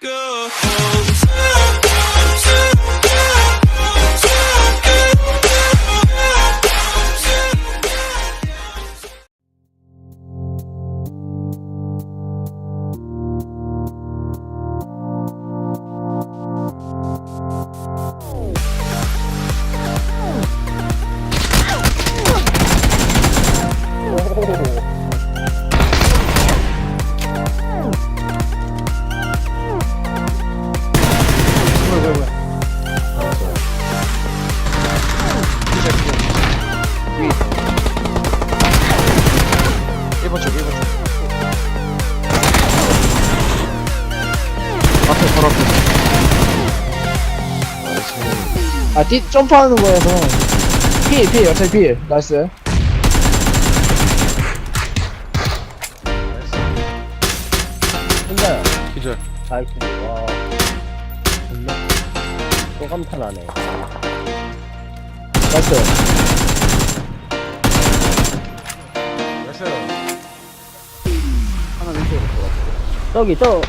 go. 일번 쪽, 일번 쪽. 앞에, 바로 앞에. 아, 뛰, 점프하는 거여서. 필, 필, 어차피 필. 나이스. 혼자야. 기절. 나이스. 와. 존나. 또 감탄하네. 나이스. 저기, 저.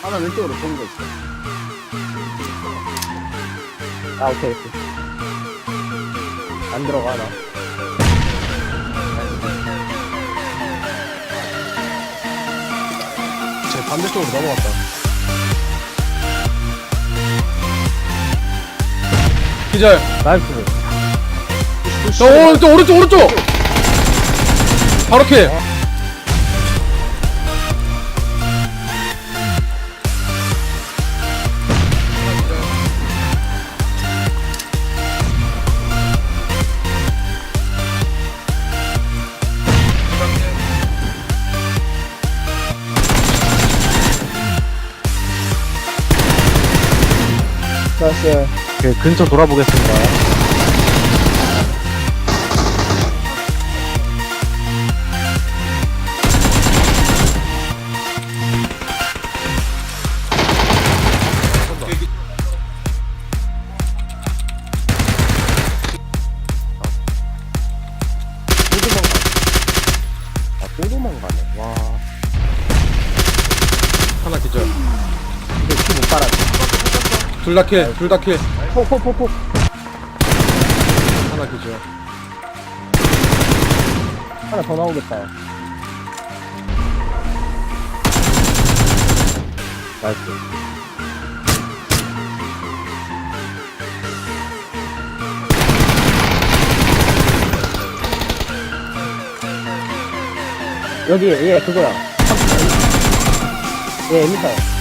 하나 왼쪽으로 보는 거 있어. 아, 오케이, 오케이. 안 들어가, 나. 제 반대쪽으로 넘어갔다. 기절. 나이스. 저 오른쪽, 오른쪽, 오른쪽! 바로 킬! 나이스. 그 근처 돌아보겠습니다. 아, 또 도망가네. 와, 하나 기절. 이거 키못 빨았네. 둘 다 킬, 둘 다 킬. 폭폭폭폭. 하나 기절. 하나 더 나오겠다. 나이스. 여기, 얘, 그거야. 얘, 에미사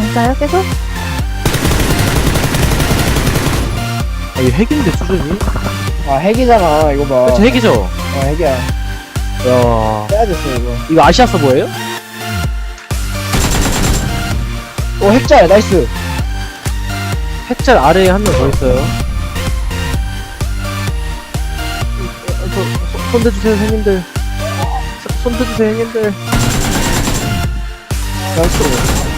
야. 맞아요, 계속? 아, 이거 핵인데, 수준이? 아, 핵이잖아, 이거 봐. 그쵸, 핵이죠? 어, 핵이야. 야 빼야겠어, 이거. 이거 아시아 서버예요? 오, 핵자야, 나이스. 핵짤 아래에 한 명 더 있어요. 어, 저, 손- 손 대주세요, 형님들. 손- 손 대주세요, 형님들. 나이스.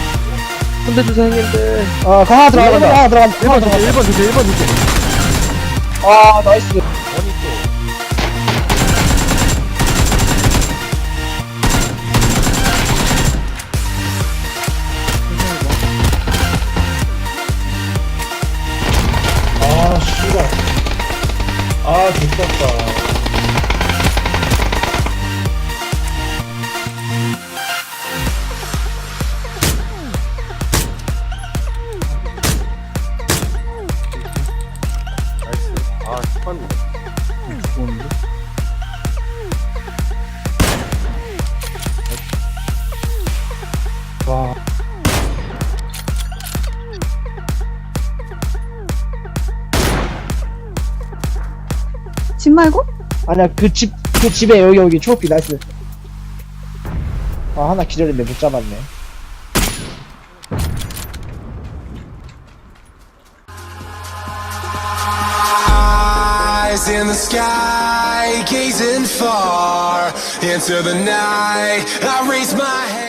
손 대주세요, 형님들. 아, 가 하나 들어간다. 하나 들어간다. 1번 주세요, 1번 주세요, 1번 주세요. 아, 나이스. 아, 씨발. 아, 좋겠다. 말고? 아니야, 그 집, 그 집에 여기, 여기, 초록빛, 나이스. 아, 하나 기절인데 못 잡았네. Eyes in the sky, gazing far into the night. I raise my hand.